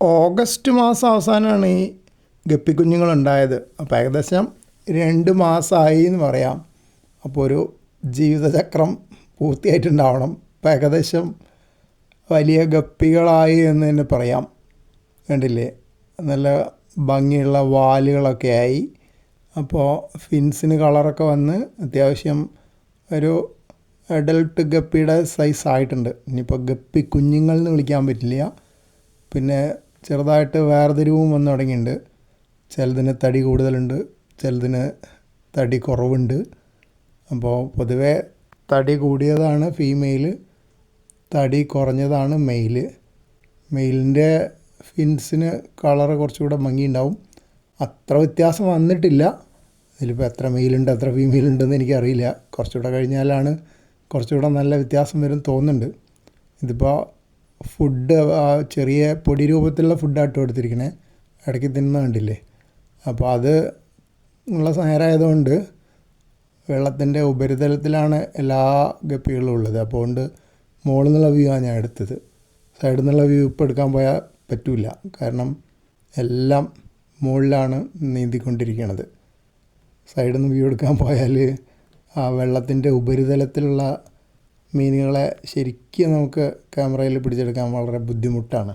August മാസം അവസാനമാണ് ഈ ഗപ്പിക്കുഞ്ഞുങ്ങളുണ്ടായത് അപ്പോൾ ഏകദേശം രണ്ട് മാസമായി എന്ന് പറയാം. അപ്പോൾ ഒരു ജീവിതചക്രം പൂർത്തിയായിട്ടുണ്ടാവണം. അപ്പോൾ ഏകദേശം വലിയ ഗപ്പികളായി എന്ന് തന്നെ പറയാം. കണ്ടില്ലേ? നല്ല ഭംഗിയുള്ള വാലുകളൊക്കെ ആയി. അപ്പോൾ ഫിൻസിന് കളറൊക്കെ വന്ന് അത്യാവശ്യം ഒരു അഡൽട്ട് ഗപ്പിയുടെ സൈസ് ആയിട്ടുണ്ട് ഇനിയിപ്പോൾ ഗപ്പി കുഞ്ഞുങ്ങൾ എന്ന് വിളിക്കാൻ പറ്റില്ല. പിന്നെ ചെറുതായിട്ട് വേർതിരിവും വന്ന് തുടങ്ങിയിട്ടുണ്ട്. ചിലതിന് തടി കൂടുതലുണ്ട് ചിലതിന് തടി കുറവുണ്ട്. അപ്പോൾ പൊതുവേ തടി കൂടിയതാണ് ഫീമെയിൽ തടി കുറഞ്ഞതാണ് മെയിൽ മെയിലിന്റെ ഫിൻസിന് കളറ് കുറച്ചുകൂടെ ഭംഗിയുണ്ടാവും അത്ര വ്യത്യാസം വന്നിട്ടില്ല. ഇതിലിപ്പോൾ എത്ര മെയിലുണ്ട് എത്ര ഫീമെയിൽ ഉണ്ടെന്ന് എനിക്കറിയില്ല. കുറച്ചുകൂടെ കഴിഞ്ഞാലാണ് കുറച്ചുകൂടെ നല്ല വ്യത്യാസം വരും തോന്നുന്നുണ്ട്. ഇതിപ്പോൾ ഫുഡ് ചെറിയ പൊടി രൂപത്തിലുള്ള ഫുഡായിട്ട് കൊടുത്തിരിക്കണേ. ഇടയ്ക്ക് തിന്നുന്ന കണ്ടില്ലേ? അപ്പോൾ അത് ഉള്ള നേരമായതുകൊണ്ട് വെള്ളത്തിന്റെ ഉപരിതലത്തിലാണ് എല്ലാ ഗപ്പികളും ഉള്ളത്. അപ്പോൾ കൊണ്ട് മുകളിൽ നിന്നുള്ള വ്യൂ ആണ് ഞാൻ എടുത്തത്. സൈഡിൽ നിന്നുള്ള വ്യൂ ഇപ്പോൾ എടുക്കാൻ പോയാൽ പറ്റില്ല കാരണം എല്ലാം മുകളിലാണ് നീന്തിക്കൊണ്ടിരിക്കുന്നത് സൈഡിൽ നിന്ന് വ്യൂ എടുക്കാൻ പോയാൽ ആ വെള്ളത്തിന്റെ ഉപരിതലത്തിലുള്ള മീനുകളെ ശരിക്കും നമുക്ക് ക്യാമറയിൽ പിടിച്ചെടുക്കാൻ വളരെ ബുദ്ധിമുട്ടാണ്.